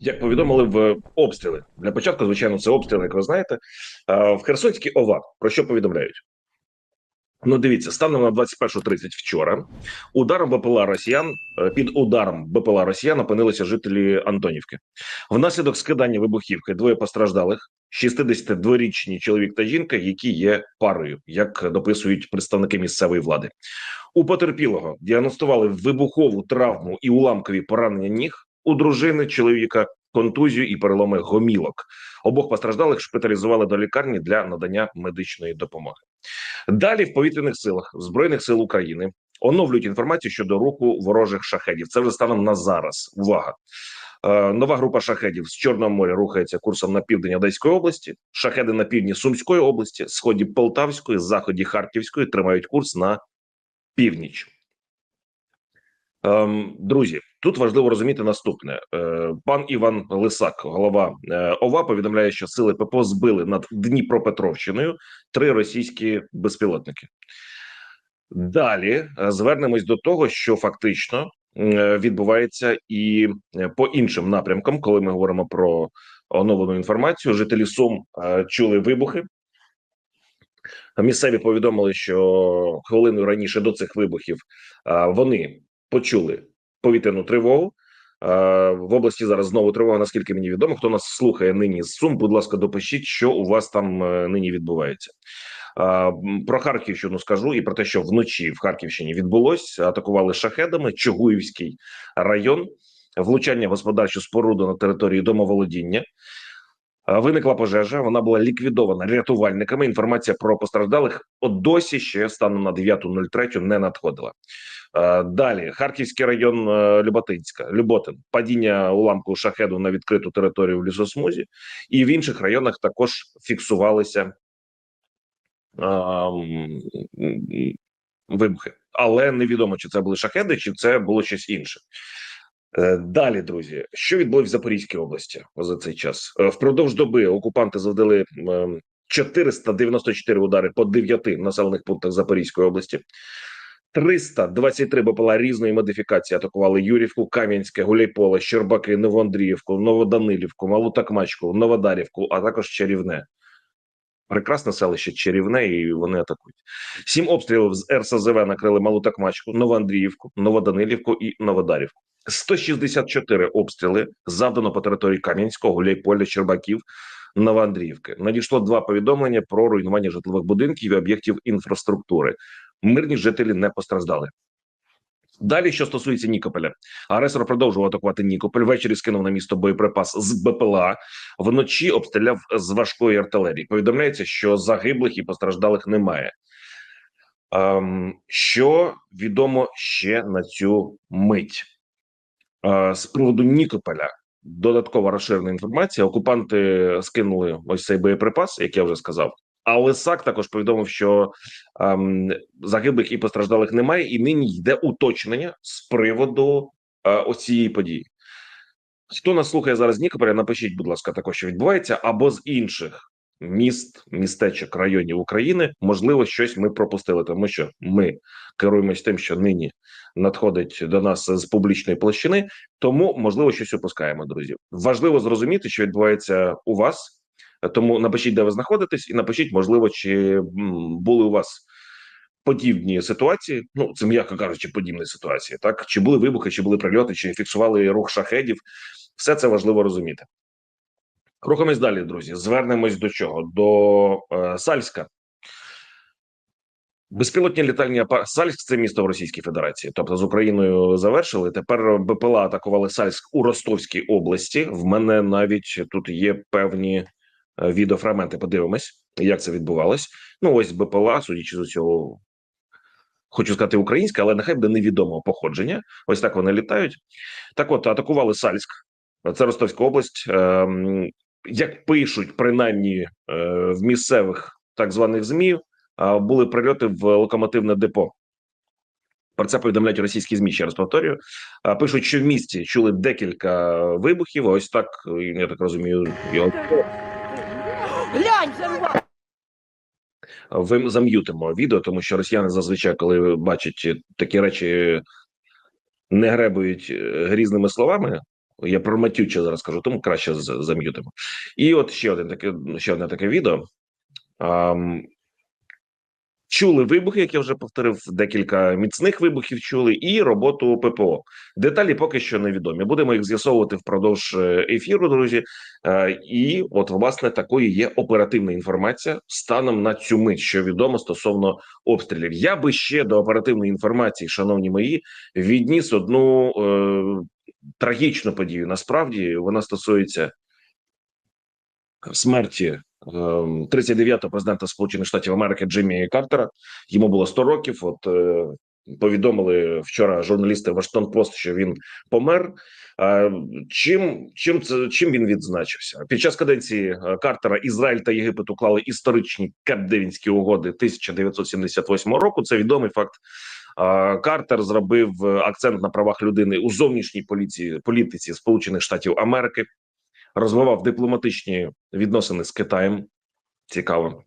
як повідомили в обстріли. Для початку, звичайно, це обстріли, як ви знаєте. В Херсонській ОВА про що повідомляють? Ну, дивіться, станом на 21.30 вчора ударом БПЛА Росіян е, під ударом БПЛА Росіян опинилися жителі Антонівки. Внаслідок скидання вибухівки двоє постраждалих, 62-річні чоловік та жінка, які є парою, як дописують представники місцевої влади. У потерпілого діагностували вибухову травму і уламкові поранення ніг. У дружини чоловіка контузію і переломи гомілок. Обох постраждалих шпиталізували до лікарні для надання медичної допомоги. Далі в повітряних силах збройних сил України оновлюють інформацію щодо руху ворожих шахедів. Це вже станом на зараз. Увага. Е, Нова група шахедів з Чорного моря рухається курсом на південь Одеської області. Шахеди на півдні Сумської області, сході Полтавської, заході Харківської тримають курс на північ. Ем, друзі, тут важливо розуміти наступне: е, пан Іван Лисак, голова е, ОВА, повідомляє, що сили ППО збили над Дніпропетровщиною три російські безпілотники. Далі е, звернемось до того, що фактично е, відбувається і е, по іншим напрямкам, коли ми говоримо про оновлену інформацію. Жителі Сум е, чули вибухи. Місцеві повідомили, що хвилиною раніше до цих вибухів е, вони почули повітряну тривогу. Е, В області зараз знову тривога. Наскільки мені відомо, хто нас слухає нині з Сум, будь ласка, допишіть, що у вас там е, нині відбувається. Е, Про Харківщину скажу і про те, що вночі в Харківщині відбулось. Атакували шахедами Чугуївський район, влучання господарчу споруду на території домоволодіння. Е, Виникла пожежа, вона була ліквідована рятувальниками. Інформація про постраждалих от досі ще станом на 9.03 не надходила. Е, Далі Харківський район е, Люботинська, Люботин, падіння уламку шахеду на відкриту територію в лісосмузі, і в інших районах також фіксувалися вибухи. Але невідомо, чи це були шахеди, чи це було щось інше. Е, Далі, друзі, що відбулося в Запорізькій області за цей час? Е, Впродовж доби окупанти завдали ем, 494 удари по 9 населених пунктах Запорізької області. 323 БПЛА різної модифікації атакували Юрівку, Кам'янське, Гуляйполе, Щербаки, Новоандріївку, Новоданилівку, Малу Такмачку, Новодарівку, а також Чарівне. Прекрасне селище Чарівне, і вони атакують. Сім обстрілів з РСЗВ накрили Малу Такмачку, Новоандріївку, Новоданилівку і Новодарівку. 164 обстріли завдано по території Кам'янського, Гуляйполя, Щербаків, Новоандріївки. Надійшло два повідомлення про руйнування житлових будинків і об'єктів інфраструктури. Мирні жителі не постраждали. Далі, що стосується Нікополя, агресор продовжував атакувати Нікополь. Ввечері скинув на місто боєприпас з БПЛА. Вночі обстріляв з важкої артилерії. Повідомляється, що загиблих і постраждалих немає. Ем, що відомо ще на цю мить Е, з приводу Нікополя. Додаткова розширена інформація. Окупанти скинули ось цей боєприпас, як я вже сказав. А Лисак також повідомив, що ем, загиблих і постраждалих немає, і нині йде уточнення з приводу е, ось цієї події. Хто нас слухає зараз з Нікополя, напишіть, будь ласка, також що відбувається, або з інших міст, містечок, районів України. Можливо, щось ми пропустили, тому що ми керуємось тим, що нині надходить до нас з публічної площини. Тому можливо щось опускаємо, друзі. Важливо зрозуміти, що відбувається у вас. Тому напишіть, де ви знаходитесь, і напишіть, можливо, чи були у вас подібні ситуації. Ну це м'яко кажучи, подібні ситуації. Так чи були вибухи, чи були прильоти, чи фіксували рух шахедів. Все це важливо розуміти. Рухаємось далі, друзі. Звернемось до чого? До е, Сальська. Безпілотні літальні апарати. Сальськ це місто в Російській Федерації. Тобто з Україною завершили. Тепер БПЛА атакували Сальськ у Ростовській області. В мене навіть тут є певні відеофрагменти. Подивимось, як це відбувалось. Ну, ось БПЛА, судячи з цього, хочу сказати українська, але нехай буде невідомого походження. Ось так вони літають. Так, от атакували Сальськ, це Ростовська область. Ем, як пишуть принаймні е, в місцевих так званих змі, були прильоти в локомотивне депо. Про це повідомляють російські змі. Ще раз повторюю. Пишуть, що в місті чули декілька вибухів. Ось так я так розумію. його Ви зам'ютимо відео, тому що росіяни зазвичай, коли бачать такі речі, не гребують е, грізними словами. Я про Матюча зараз кажу, тому краще зам'ютимо. І от ще один таке, ще одне таке відео. Чули вибухи, як я вже повторив, декілька міцних вибухів чули, і роботу ППО. Деталі поки що невідомі. Будемо їх з'ясовувати впродовж е, ефіру, друзі. Е, І от власне такою є оперативна інформація станом на цю мить, що відомо стосовно обстрілів. Я би ще до оперативної інформації, шановні мої, відніс одну е, трагічну подію. Насправді вона стосується смерті е, 39-го президента Сполучених Штатів Америки Джиммі Картера. Йому було 100 років. От е, повідомили вчора журналісти Вашингтон Пост, що він помер. А чим чим це чим він відзначився під час каденції е, Картера? Ізраїль та Єгипет уклали історичні Кеп-Девінські угоди 1978 року. Це відомий факт. Картер зробив е, акцент на правах людини у зовнішній поліції політиці Сполучених Штатів Америки, розвивав дипломатичні відносини з Китаєм. Цікаво.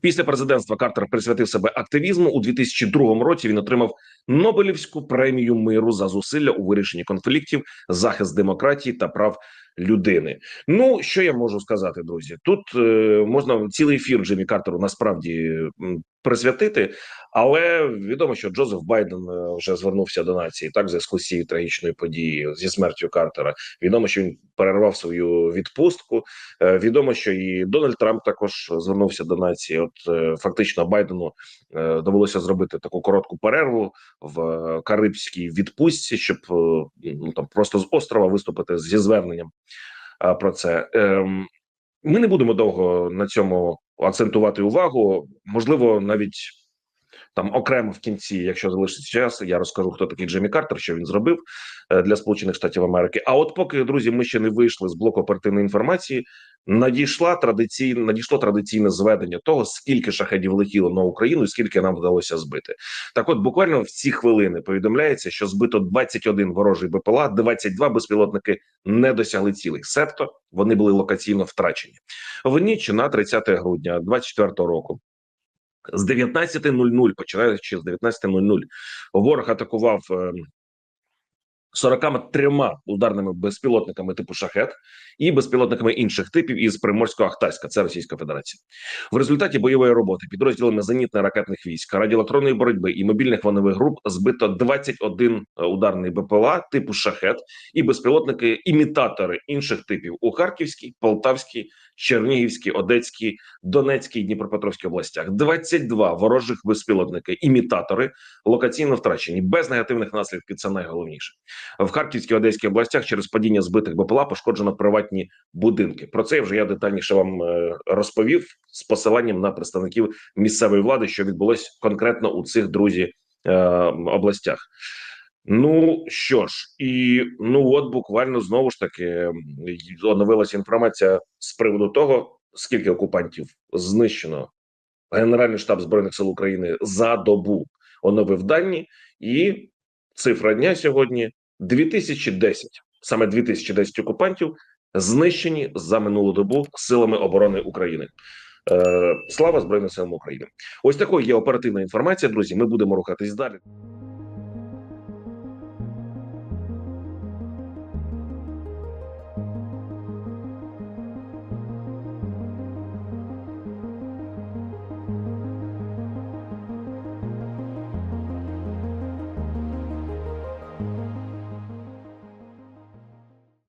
Після президентства Картер присвятив себе активізму. У 2002 році він отримав Нобелівську премію миру за зусилля у вирішенні конфліктів, захист демократії та прав людини. Ну що я можу сказати, друзі? Тут е, можна цілий ефір Джиммі Картеру насправді присвятити, але відомо, що Джозеф Байден е, вже звернувся до нації так зв'язку з цією трагічною подією зі смертю Картера. Відомо, що він перервав свою відпустку. Е, Відомо, що і Дональд Трамп також звернувся до нації. От е, фактично Байдену е, довелося зробити таку коротку перерву в карибській відпустці, щоб е, ну там просто з острова виступити зі зверненням про це. Ем, Ми не будемо довго на цьому акцентувати увагу. Можливо, навіть там окремо в кінці, якщо залишиться час, я розкажу, хто такий Джемі Картер, що він зробив е, для Сполучених Штатів Америки. А от поки друзі, ми ще не вийшли з блоку оперативної інформації. Надійшла традиційне надійшло традиційне зведення того, скільки шахедів летіло на Україну, і скільки нам вдалося збити. Так, от буквально в ці хвилини повідомляється, що збито 21 ворожий БПЛА, 22 безпілотники не досягли цілих, себто вони були локаційно втрачені в ніч на 30 грудня 24 року. З 19.00, починаючи з 19.00, ворог атакував е, 43 ударними безпілотниками типу шахет і безпілотниками інших типів із Приморсько-Ахтарська, це Російська Федерація. В результаті бойової роботи підрозділами зенітно-ракетних військ, радіоелектронної боротьби і мобільних вогневих груп збито 21 ударний БПЛА типу шахет і безпілотники імітатори інших типів у Харківській, Полтавській, Чернігівській, Одеській, Донецькій, Дніпропетровській областях. 22 ворожих безпілотники, імітатори локаційно втрачені без негативних наслідків. Це найголовніше в Харківській Одеській областях. Через падіння збитих БПЛА пошкоджено приватні будинки. Про це вже я детальніше вам е, розповів з посиланням на представників місцевої влади, що відбулось конкретно у цих друзі е, областях. Ну що ж, і ну от буквально знову ж таки оновилася інформація з приводу того, скільки окупантів знищено. Генеральний штаб збройних сил України за добу оновив дані, і цифра дня сьогодні 2010. Саме 2010 окупантів знищені за минулу добу силами оборони України. Е, слава Збройним силам України! Ось такою є оперативна інформація, друзі. Ми будемо рухатись далі.